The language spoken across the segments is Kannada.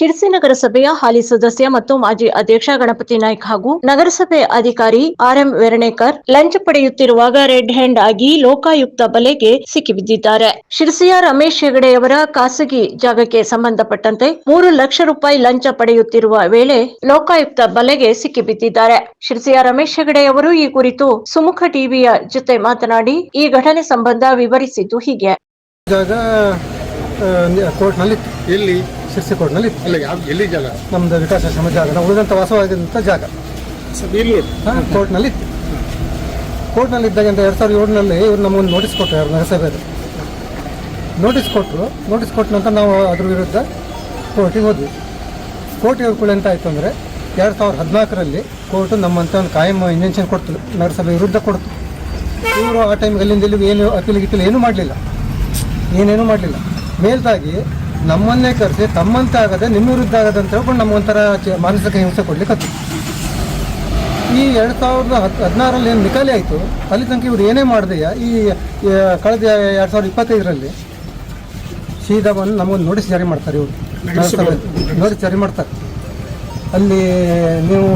ಶಿರಸಿ ನಗರಸಭೆಯ ಹಾಲಿ ಸದಸ್ಯ ಮತ್ತು ಮಾಜಿ ಅಧ್ಯಕ್ಷ ಗಣಪತಿ ನಾಯ್ಕ ಹಾಗೂ ನಗರಸಭೆ ಅಧಿಕಾರಿ ಆರ್ ಎಂ ವೆರಣೇಕರ್ ಲಂಚ ಪಡೆಯುತ್ತಿರುವಾಗ ರೆಡ್ ಹ್ಯಾಂಡ್ ಆಗಿ ಲೋಕಾಯುಕ್ತ ಬಲೆಗೆ ಸಿಕ್ಕಿಬಿದ್ದಿದ್ದಾರೆ ಶಿರಸಿಯ ರಮೇಶ್ ಹೆಗಡೆಯವರ ಖಾಸಗಿ ಜಾಗಕ್ಕೆ ಸಂಬಂಧಪಟ್ಟಂತೆ ಮೂರು ಲಕ್ಷ ರೂಪಾಯಿ ಲಂಚ ಪಡೆಯುತ್ತಿರುವ ವೇಳೆ ಲೋಕಾಯುಕ್ತ ಬಲೆಗೆ ಸಿಕ್ಕಿಬಿದ್ದಿದ್ದಾರೆ ಶಿರಸಿಯ ರಮೇಶ್ ಹೆಗಡೆಯವರು ಈ ಕುರಿತು ಸುಮುಖ ಟಿವಿಯ ಜೊತೆ ಮಾತನಾಡಿ, ಈ ಘಟನೆ ಸಂಬಂಧ ವಿವರಿಸಿದ್ದು ಹೀಗೆ. ಕೋರ್ಟ್ನಲ್ಲಿ ಎಲ್ಲಿ ಶಿರ್ಸಿ ಕೋರ್ಟ್ನಲ್ಲಿ ಅಲ್ಲ ಯಾವ ಎಲ್ಲಿ ಜಾಗ? ನಮ್ದು ವಿಕಾಸಾಶ್ರಮ ಜಾಗ. ಉಳಿದಂತ ಉಳಿದಂಥ ವಾಸವಾಗಿದ್ದಂಥ ಜಾಗ ಹಾಂ ಕೋರ್ಟ್ನಲ್ಲಿ. ಇತ್ತು ಕೋರ್ಟ್ನಲ್ಲಿ ಇದ್ದಾಗ ಎರಡು ಸಾವಿರದ ಏಳರಲ್ಲಿ ಇವ್ರು ನಮಗೊಂದು ನೋಟಿಸ್ ಕೊಟ್ಟರು ನಗರಸಭೆದು ನೋಟಿಸ್ ಕೊಟ್ಟರು. ನೋಟಿಸ್ ಕೊಟ್ಟ ನಂತರ ನಾವು ಅದ್ರ ವಿರುದ್ಧ ಕೋರ್ಟಿಗೆ ಹೋದ್ವಿ. ಕೋರ್ಟಿಗೆ ಹೋಗ್ಕೊಳ್ಳಿ ಅಂತ ಆಯಿತು ಅಂದರೆ ಎರಡು ಸಾವಿರದ ಹದಿನಾಲ್ಕರಲ್ಲಿ ಕೋರ್ಟು ನಮ್ಮಂತ ಒಂದು ಕಾಯಂ ಇಂಜೆಕ್ಷನ್ ಕೊಡ್ತು. ನಗರಸಭೆ ವಿರುದ್ಧ ಕೊಡ್ತು. ಇವರು ಆ ಟೈಮ್ಗೆ ಅಲ್ಲಿಂದ ಇಲ್ಲಿ ಏನು ಅಪೀಲ್ ಗಿಪೀಲ್ ಏನೂ ಮಾಡಲಿಲ್ಲ. ಏನೇನೂ ಮಾಡಲಿಲ್ಲ. ಮೇಲ್ದಾಗಿ ನಮ್ಮನ್ನೇ ಕರೆಸಿ ತಮ್ಮಂತೆ ಆಗದೆ ನಿಮ್ಮ ವಿರುದ್ಧ ಆಗದೆ ಅಂತ ಹೇಳ್ಕೊಂಡು ನಮಗೊಂಥರ ಒಂಥರ ಮಾನಸಿಕ ಹಿಂಸೆ ಕೊಡ್ಲಿಕ್ಕೆ ಈ ಎರಡು ಸಾವಿರದ ಹತ್ತು ಹದಿನಾರಲ್ಲಿ ಏನು ನಿಕಾಲಿ ಆಯಿತು ಅಲ್ಲಿ ತನಕ ಇವ್ರು ಏನೇ ಮಾಡಿದೆಯ ಈ ಕಳೆದ ಎರಡು ಸಾವಿರದ ಇಪ್ಪತ್ತೈದರಲ್ಲಿ ಸೀದಾ ಬಂದು ನಮಗೊಂದು ನೋಟಿಸ್ ಜಾರಿ ಮಾಡ್ತಾರೆ ಇವರು. ನೋಟಿಸ್ ಜಾರಿ ಮಾಡ್ತಾರೆ. ಅಲ್ಲಿ ನೀವು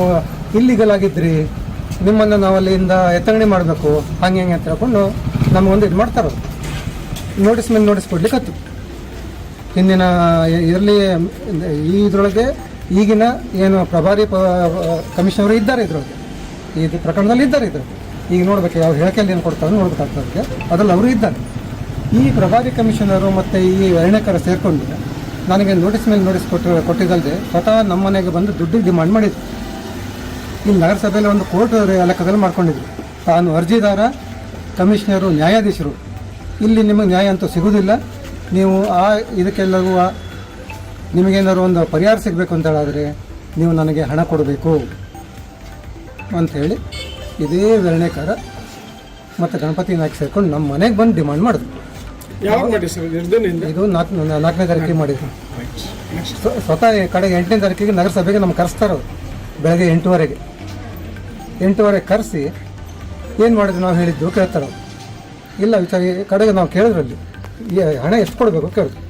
ಇಲ್ಲಿಗಲ್ ಆಗಿದ್ರಿ ನಿಮ್ಮನ್ನು ನಾವು ಅಲ್ಲಿಂದ ಎತ್ತಂಗಡಿ ಮಾಡಬೇಕು ಹಂಗೆ ಹೆಂಗೆ ಅಂತ ಹೇಳ್ಕೊಂಡು ನಮಗೊಂದು ಇದು ಮಾಡ್ತಾರೆ ಅವ್ರು. ನೋಟಿಸ್ ಮೇಲೆ ನೋಟಿಸ್ ಕೊಡ್ಲಿಕ್ಕೆ ಹತ್ತು. ಹಿಂದಿನ ಇದರಲ್ಲಿ ಈ ಇದರೊಳಗೆ ಈಗಿನ ಏನು ಪ್ರಭಾರಿ ಕಮಿಷನರು ಇದ್ದಾರೆ ಇದರೊಳಗೆ. ಈ ಪ್ರಕರಣದಲ್ಲಿ ಇದ್ದಾರೆ ಇದ್ರು ಈಗ ನೋಡ್ಬೇಕು, ಯಾವ ಹೇಳಿಕೆಯಲ್ಲಿ ಏನು ಕೊಡ್ತಾರೆ ನೋಡ್ಬೇಕಾಗ್ತದೆ ಅದರಲ್ಲಿ ಅವರು ಇದ್ದಾರೆ. ಈ ಪ್ರಭಾರಿ ಕಮಿಷನರು ಮತ್ತು ಈ ಅರಣ್ಯಕರ ಸೇರಿಕೊಂಡು ನನಗೆ ನೋಟಿಸ್ ಮೇಲೆ ನೋಟಿಸ್ ಕೊಟ್ಟು ಕೊಟ್ಟಿದ್ದಲ್ಲದೆ ಸ್ವತಃ ನಮ್ಮ ಮನೆಗೆ ಬಂದು ದುಡ್ಡು ಡಿಮಾಂಡ್ ಮಾಡಿದ್ರು. ಇಲ್ಲಿ ನಗರಸಭೆಯಲ್ಲಿ ಒಂದು ಕೋರ್ಟ್ ಲೆಕ್ಕದಲ್ಲಿ ಮಾಡ್ಕೊಂಡಿದ್ರು. ತಾನು ಅರ್ಜಿದಾರ, ಕಮಿಷನರು, ನ್ಯಾಯಾಧೀಶರು. ಇಲ್ಲಿ ನಿಮಗೆ ನ್ಯಾಯ ಅಂತೂ ಸಿಗುವುದಿಲ್ಲ ನೀವು ಆ ಇದಕ್ಕೆಲ್ಲವೂ ನಿಮಗೇನಾದ್ರು ಒಂದು ಪರಿಹಾರ ಸಿಗಬೇಕು ಅಂತ ಹೇಳಿದ್ರೆ ನೀವು ನನಗೆ ಹಣ ಕೊಡಬೇಕು ಅಂಥೇಳಿ ಇದೇ ವಿರಣೇಕಾರ ಮತ್ತು ಗಣಪತಿ ಹಾಕಿ ಸೇರ್ಕೊಂಡು ನಮ್ಮ ಮನೆಗೆ ಬಂದು ಡಿಮಾಂಡ್ ಮಾಡಿದ್ರು. ಇದು ನಾಲ್ಕು ನಾಲ್ಕನೇ ತಾರೀಕಿಗೆ ಮಾಡಿದ್ರು ಸ್ವ- ಸ್ವತಃ ಕಡೆಗೆ ಎಂಟನೇ ತಾರೀಕಿಗೆ ನಗರಸಭೆಗೆ ನಮ್ಮ ಕರೆಸ್ತಾರೆ ಬೆಳಗ್ಗೆ ಎಂಟುವರೆಗೆ. ಎಂಟುವರೆಗೆ ಕರೆಸಿ ಏನು ಮಾಡಿದ್ರು ನಾವು ಹೇಳಿದ್ದು ಕೇಳ್ತಾರೆ. ಇಲ್ಲ ವಿಚಾರ ಕಡೆಗೆ ನಾವು ಕೇಳಿದ್ರಲ್ಲಿ. ಹಣ ಎಷ್ಟು ಕೊಡಬೇಕು? ಕೇಳಿದ್ರು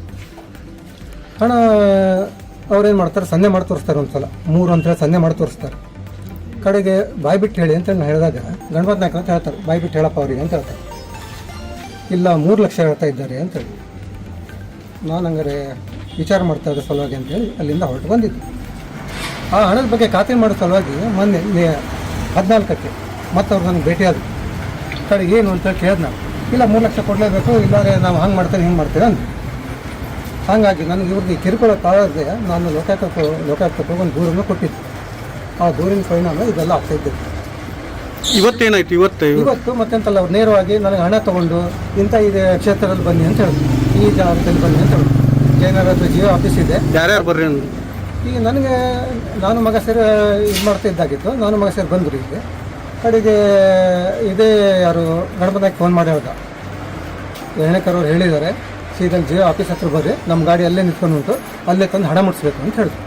ಹಣ, ಅವ್ರೇನು ಮಾಡ್ತಾರೆ? ಸನ್ನೆ ಮಾಡಿ ತೋರಿಸ್ತಾರೆ ಒಂದು ಸಲ ಮೂರು ಅಂತೇಳಿ ಸನ್ನೆ ಮಾಡಿ ತೋರಿಸ್ತಾರೆ. ಕಡೆಗೆ ಬಾಯಿ ಬಿಟ್ಟು ಹೇಳಿ ಅಂತ ನಾನು ಹೇಳಿದಾಗ ಗಣಪತಿ ನಾಯ್ಕ ಅಂತ ಹೇಳ್ತಾರೆ, ಬಾಯಿ ಬಿಟ್ಟು ಹೇಳಪ್ಪ ಅವರಿಗೆ ಅಂತ ಹೇಳ್ತಾರೆ. ಇಲ್ಲ, ಮೂರು ಲಕ್ಷ ಹೇಳ್ತಾ ಇದ್ದಾರೆ ಅಂತೇಳಿ ನಾನು ಹಂಗಾರೆ ವಿಚಾರ ಮಾಡ್ತಾ ಇದ್ದ ಸಲುವಾಗಿ ಅಂತೇಳಿ ಅಲ್ಲಿಂದ ಹೊರಟು ಬಂದಿದ್ದೆ. ಆ ಹಣದ ಬಗ್ಗೆ ಖಾತೆ ಮಾಡೋ ಸಲುವಾಗಿ ಮೊನ್ನೆ ಹದಿನಾಲ್ಕಕ್ಕೆ ಮತ್ತೆ ಅವ್ರು ನನಗೆ ಭೇಟಿಯಾದ್ರು. ಕಡೆಗೆ ಏನು ಅಂತ ಕೇಳಿದ್ ನಾವು ಇಲ್ಲ ಮೂರು ಲಕ್ಷ ಕೊಡಲೇಬೇಕು ಇಲ್ಲ ನಾವು ಹಂಗೆ ಮಾಡ್ತೀರಿ ಹಿಂಗೆ ಮಾಡ್ತೀರ ಅಂತ ಹಾಗಾಗಿ ನನಗೆ ಇವ್ರಿಗೆ ಕಿರುಕುಳ ತಾಳದೆ ನಾನು ಲೋಕಾಯುಕ್ತ ಲೋಕಾಯುಕ್ತಕ್ಕೆ ಒಂದು ದೂರನ್ನು ಕೊಟ್ಟಿದ್ದೆ. ಆ ದೂರಿನ ಪರಿಣಾಮ ಇದೆಲ್ಲ ಆಗ್ತಾಯಿದ್ದೆ ಇವತ್ತೇನಾಯ್ತು ಇವತ್ತು ಇವತ್ತು ಮತ್ತೆಂತಲ್ಲ ಅವ್ರು ನೇರವಾಗಿ ನನಗೆ ಹಣ ತಗೊಂಡು ಇಂಥ ಇದೆ ಕ್ಷೇತ್ರದಲ್ಲಿ ಬನ್ನಿ ಅಂತ ಹೇಳಿದ್ರು. ಈ ಜಾಗದಲ್ಲಿ ಬನ್ನಿ ಅಂತ ಹೇಳಿದ್ರು. ಜಯನಗರ ಹತ್ರ ಜಿಯೋ ಆಫೀಸ್ ಇದೆ. ಯಾರ್ಯಾರು ಬರ್ರಿ ಈಗ ನನಗೆ ನಾನು ಮಗ ಸೇರಿ ಇದು ಮಾಡ್ತಾ ಇದ್ದಾಗಿತ್ತು. ನಾನು ಮಗ ಸೇರಿ ಬಂದರು ಈಗ ಕಡೆಗೆ ಇದೇ ಯಾರು ಗಣಪತಿಗೆ ಫೋನ್ ಮಾಡಿ ಹೇಳ್ದ ಎಣ್ಣೆಕರ್ ಅವ್ರು ಹೇಳಿದ್ದಾರೆ ಸೀದಲ್ ಜಿಯೋ ಆಫೀಸ್ ಹತ್ರ ಬರ್ರಿ ನಮ್ಮ ಗಾಡಿ ಅಲ್ಲೇ ನಿಂತ್ಕೊಂಡು ಉಂಟು, ಅಲ್ಲೇ ತಂದು ಹಣ ಮುಟ್ಸ್ಬೇಕು ಅಂತ ಹೇಳಿದ್ರು.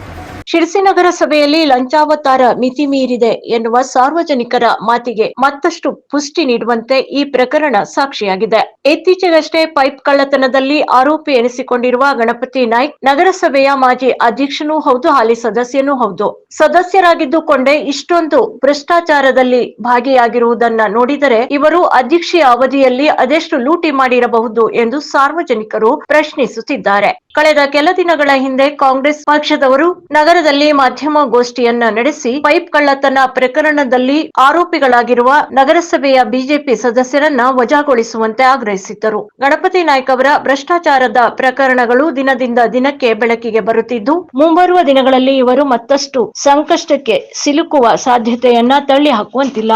ಶಿರಸಿ ನಗರಸಭೆಯಲ್ಲಿ ಲಂಚಾವತಾರ ಮಿತಿ ಮೀರಿದೆ ಎನ್ನುವ ಸಾರ್ವಜನಿಕರ ಮಾತಿಗೆ ಮತ್ತಷ್ಟು ಪುಷ್ಟಿ ನೀಡುವಂತೆ ಈ ಪ್ರಕರಣ ಸಾಕ್ಷಿಯಾಗಿದೆ. ಇತ್ತೀಚೆಗಷ್ಟೇ ಪೈಪ್ ಕಳ್ಳತನದಲ್ಲಿ ಆರೋಪಿ ಎನಿಸಿಕೊಂಡಿರುವ ಗಣಪತಿ ನಾಯ್ಕ್ ನಗರಸಭೆಯ ಮಾಜಿ ಅಧ್ಯಕ್ಷನೂ ಹೌದು, ಹಾಲಿ ಸದಸ್ಯನೂ ಹೌದು. ಸದಸ್ಯರಾಗಿದ್ದುಕೊಂಡೇ ಇಷ್ಟೊಂದು ಭ್ರಷ್ಟಾಚಾರದಲ್ಲಿ ಭಾಗಿಯಾಗಿರುವುದನ್ನ ನೋಡಿದರೆ ಇವರು ಅಧ್ಯಕ್ಷೀಯ ಅವಧಿಯಲ್ಲಿ ಅದೆಷ್ಟು ಲೂಟಿ ಮಾಡಿರಬಹುದು ಎಂದು ಸಾರ್ವಜನಿಕರು ಪ್ರಶ್ನಿಸುತ್ತಿದ್ದಾರೆ. ಕಳೆದ ಕೆಲ ದಿನಗಳ ಹಿಂದೆ ಕಾಂಗ್ರೆಸ್ ಪಕ್ಷದವರು ನಗರದಲ್ಲಿ ಮಾಧ್ಯಮ ಗೋಷ್ಠಿಯನ್ನ ನಡೆಸಿ ಪೈಪ್ ಕಳ್ಳತನ ಪ್ರಕರಣದಲ್ಲಿ ಆರೋಪಿಗಳಾಗಿರುವ ನಗರಸಭೆಯ ಬಿಜೆಪಿ ಸದಸ್ಯರನ್ನ ವಜಾಗೊಳಿಸುವಂತೆ ಆಗ್ರಹಿಸಿದ್ದರು. ಗಣಪತಿ ನಾಯ್ಕ ಅವರ ಭ್ರಷ್ಟಾಚಾರದ ಪ್ರಕರಣಗಳು ದಿನದಿಂದ ದಿನಕ್ಕೆ ಬೆಳಕಿಗೆ ಬರುತ್ತಿದ್ದು, ಮುಂಬರುವ ದಿನಗಳಲ್ಲಿ ಇವರು ಮತ್ತಷ್ಟು ಸಂಕಷ್ಟಕ್ಕೆ ಸಿಲುಕುವ ಸಾಧ್ಯತೆಯನ್ನ ತಳ್ಳಿ ಹಾಕುವಂತಿಲ್ಲ